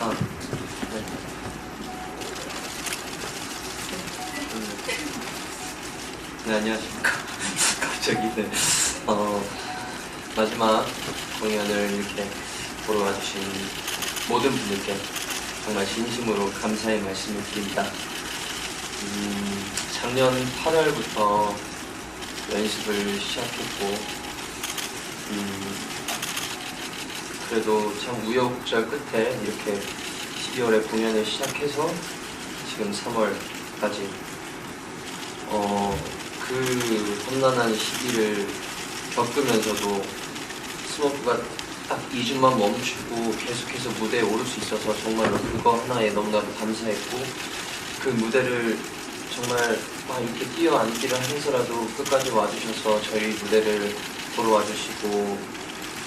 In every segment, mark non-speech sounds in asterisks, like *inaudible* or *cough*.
아, 네. 음. 네, 안녕하십니까. *laughs* 갑자기, 네. 어, 마지막 공연을 이렇게 보러 와주신 모든 분들께 정말 진심으로 감사의 말씀을 드립니다. 음, 작년 8월부터 연습을 시작했고, 음, 그래도 참 우여곡절 끝에 이렇게 12월에 공연을 시작해서 지금 3월까지. 어, 그 험난한 시기를 겪으면서도 스모크가 딱 2주만 멈추고 계속해서 무대에 오를 수 있어서 정말로 그거 하나에 너무나도 감사했고 그 무대를 정말 막 이렇게 뛰어앉기를 하면서라도 끝까지 와주셔서 저희 무대를 보러 와주시고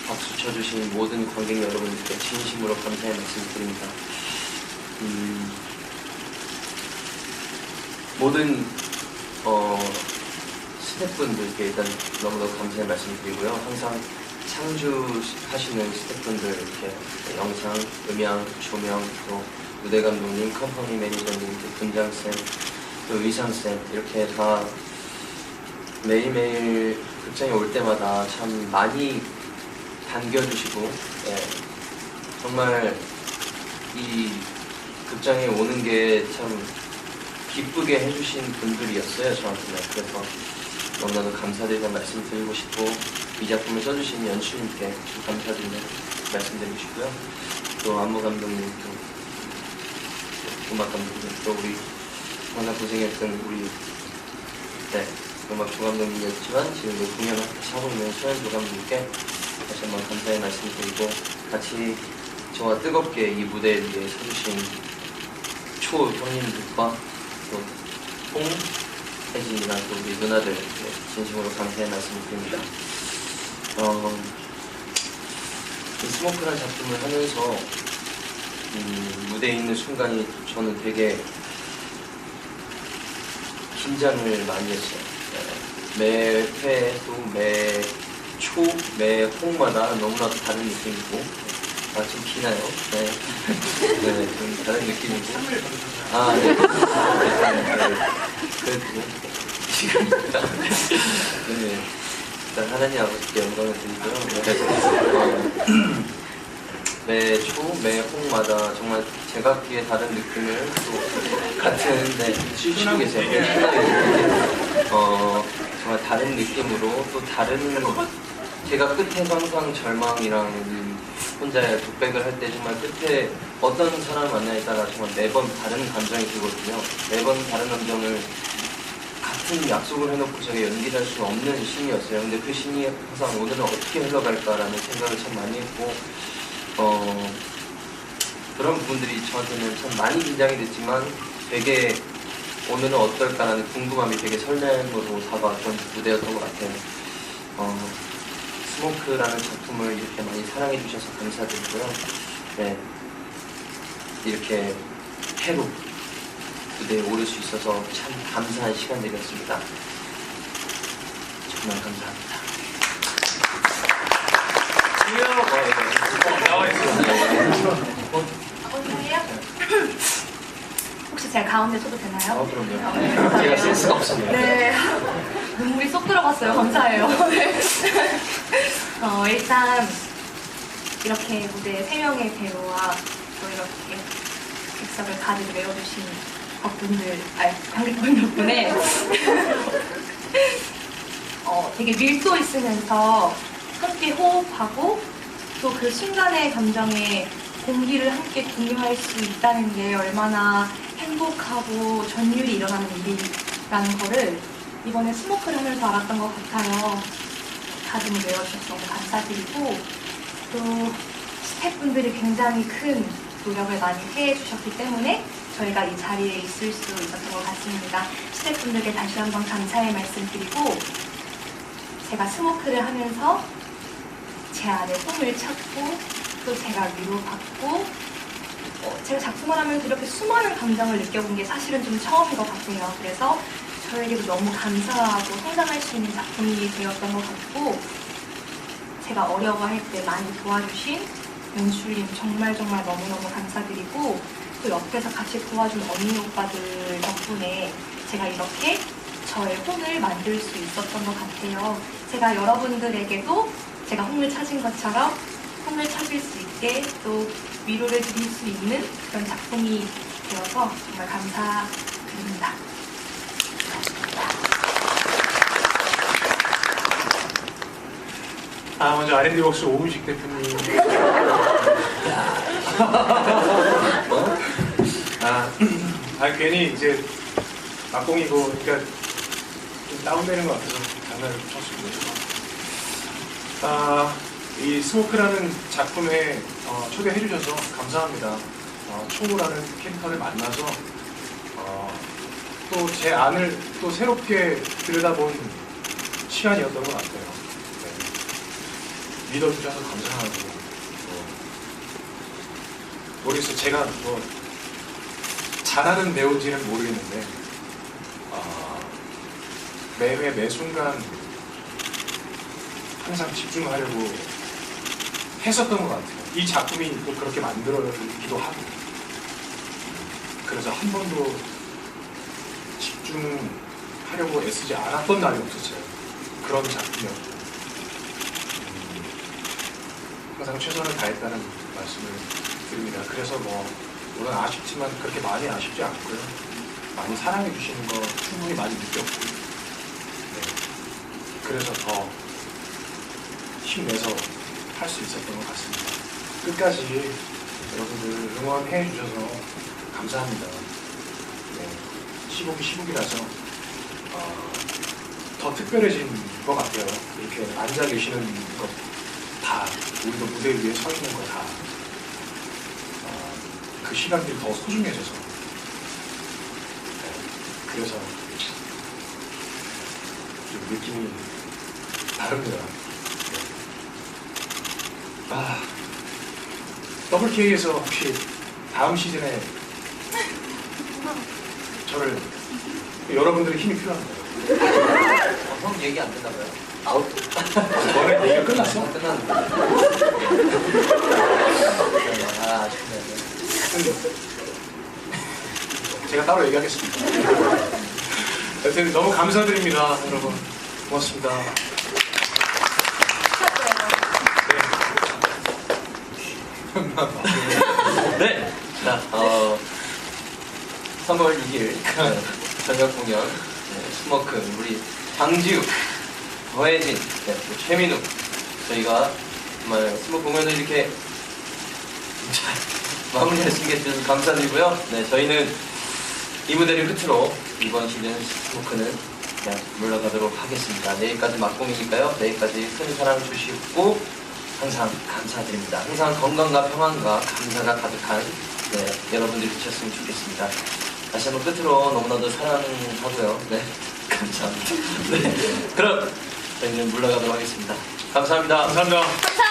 박수 쳐주신 모든 관객 여러분들께 진심으로 감사의 말씀 드립니다. 음, 모든 어, 스태프분들께 일단 너무너무 감사의 말씀 드리고요. 항상 창주하시는 스태프분들 이렇게 영상, 음향, 조명, 또 무대 감독님, 컴퍼니 매니저님, 또 분장쌤, 또 의상쌤 이렇게 다 매일매일 극장에 올 때마다 참 많이 반겨주시고 예, 정말 이 극장에 오는 게 참 기쁘게 해주신 분들이었어요 저한테는. 그래서 너무나도 감사드리는 말씀 드리고 싶고 이 작품을 써주신 연출님께 좀 감사드리는 말씀 드리고 싶고요. 또 안무 감독님 또 음악 감독님 또 우리 워낙 고생했던 우리 네 음악 조감독님이었지만 지금도 공연을 하고 있는 소연 조감독님께 다시 한번 감사의 말씀 드리고 같이 저와 뜨겁게 이 무대 위에 서주신 초 형님들과 또 홍 혜진이랑 또 우리 누나들 네, 진심으로 감사의 말씀을 드립니다. 어, 이 스모크라는 작품을 하면서 음, 무대에 있는 순간이 저는 되게 긴장을 많이 했어요. 네, 매 회도 매 초, 매 홍마다 너무나도 다른 느낌이고, 아, 좀 기나요? 네. 네, 좀 다른 느낌이고. 아, 네. 네, 네. 그래도, 지금입니다. 네. 일단 하나님 아버지께 영광을 드리고요. 네. 어, 매 초, 매 홍마다 정말 제각기의 다른 느낌을 또 같은 네, 쉬고 계세요. 네, 어, 정말 다른 느낌으로 또 다른 제가 끝에서 항상 절망이랑 이 혼자의 독백을 할 때 정말 끝에 어떤 사람을 만나에 따라 정말 매번 다른 감정이 들거든요. 매번 다른 감정을 같은 약속을 해놓고 제가 연기할 수 없는 신이었어요. 근데 그 신이 항상 오늘은 어떻게 흘러갈까라는 생각을 참 많이 했고, 어, 그런 부분들이 저한테는 참 많이 긴장이 됐지만 되게 오늘은 어떨까라는 궁금함이 되게 설렘으로 다가왔던 무대였던 것 같아요. 어, 스모크라는 작품을 이렇게 많이 사랑해 주셔서 감사드리고요. 네. 이렇게 해로 무대에 오를 수 있어서 참 감사한 시간들이었습니다. 정말 감사합니다. 나와 있어. 어떠세요? 혹시 제가 가운데 서도 되나요? 어, 그럼요. 제가 센스가 없었네요. 네. 눈물이 쏙 들어갔어요. 감사해요. *laughs* 네. 어, 일단 이렇게 무대 세 명의 배우와 또 이렇게 객석을 가득 메워주신 덕분들, 아, 관객분 덕분에 *laughs* 어, 되게 밀도 있으면서 함께 호흡하고 또 그 순간의 감정에 공기를 함께 공유할 수 있다는 게 얼마나 행복하고 전율이 일어나는 일이라는 거를 이번에 스모크를 하면서 알았던 것 같아요. 가슴을 메워주셔서 너무 감사드리고 또 스태프분들이 굉장히 큰 노력을 많이 해주셨기 때문에 저희가 이 자리에 있을 수 있었던 것 같습니다. 스태프분들께 다시 한번 감사의 말씀드리고 제가 스모크를 하면서 제 안에 꿈을 찾고 또 제가 위로받고 어, 제가 작품을 하면서 이렇게 수많은 감정을 느껴본 게 사실은 좀 처음인 것 같아요. 그래서 저에게도 너무 감사하고 성장할 수 있는 작품이 되었던 것 같고 제가 어려워할 때 많이 도와주신 연출님 정말 정말 너무너무 감사드리고 또 옆에서 같이 도와준 언니 오빠들 덕분에 제가 이렇게 저의 홈을 만들 수 있었던 것 같아요. 제가 여러분들에게도 제가 홈을 찾은 것처럼 홈을 찾을 수 있게 또 위로를 드릴 수 있는 그런 작품이 되어서 정말 감사드립니다. 아 먼저 R&D 웍스 오은식 대표님. *laughs* 아, 아 괜히 이제 막공이고 그러니까 좀 다운되는 것 같아서 장난을 쳤습니다. 아, 이 스모크라는 작품에 어, 초대해 주셔서 감사합니다. 어, 초우라는 캐릭터를 만나서 어, 또제 안을 또 새롭게 들여다본 시간이었던 것 같아요. 네. 믿어주셔서 감사하고 뭐, 모르겠어요. 제가 뭐 잘하는 배우인지는 모르겠는데 아, 매회 매 순간 항상 집중하려고 했었던 것 같아요. 이 작품이 또 그렇게 만들어지기도 하고 그래서 한 번도 집중하려고 애쓰지 않았던 날이 없었어요. 그런 작품이었고 음, 항상 최선을 다했다는 말씀을 드립니다. 그래서 뭐 물론 아쉽지만 그렇게 많이 아쉽지 않고요. 많이 사랑해 주시는 거 충분히 많이 느꼈고 네. 그래서 더 힘내서 할 수 있었던 것 같습니다. 끝까지 여러분들 응원해 주셔서 감사합니다. 네. 시국이 시국이라서 어, 더 특별해진 것 같아요. 이렇게 앉아 계시는 것 다 우리도 무대 위에 서 있는 거다 어, 그 시간들이 더 소중해져서 네, 그래서 좀 느낌이 다릅니다. 네. 아 더블 K에서 혹시 다음 시즌에 저를 여러분들의 힘이 필요합니다. 어, 형 얘기 안 봐요. 어? 너네 얘기가 끝났어? 아, 끝났는데. 아, 아쉽네요. 제가 따로 얘기하겠습니다. 하여튼 너무 감사드립니다, 여러분. 고맙습니다. 네. 자, 어, 3월 2일 네, 저녁 공연 네, 스모크 우리 방지우, 더혜진, 네, 또 최민우 저희가 정말 스모크 공연을 이렇게 잘 마무리할 수 있게 해주셔서 감사드리고요. 네, 저희는 이 무대를 끝으로 이번 시즌 스모크는 그냥 물러가도록 하겠습니다. 내일까지 막공이니까요. 내일까지 큰 사랑 주시고 항상 감사드립니다. 항상 건강과 평안과 감사가 가득한 네, 여러분들이 되셨으면 좋겠습니다. 다시 한번 끝으로 너무나도 사랑하고요. 네, *laughs* 감사합니다. 네, 그럼 저희는 물러가도록 하겠습니다. 감사합니다. 감사합니다. 감사합니다.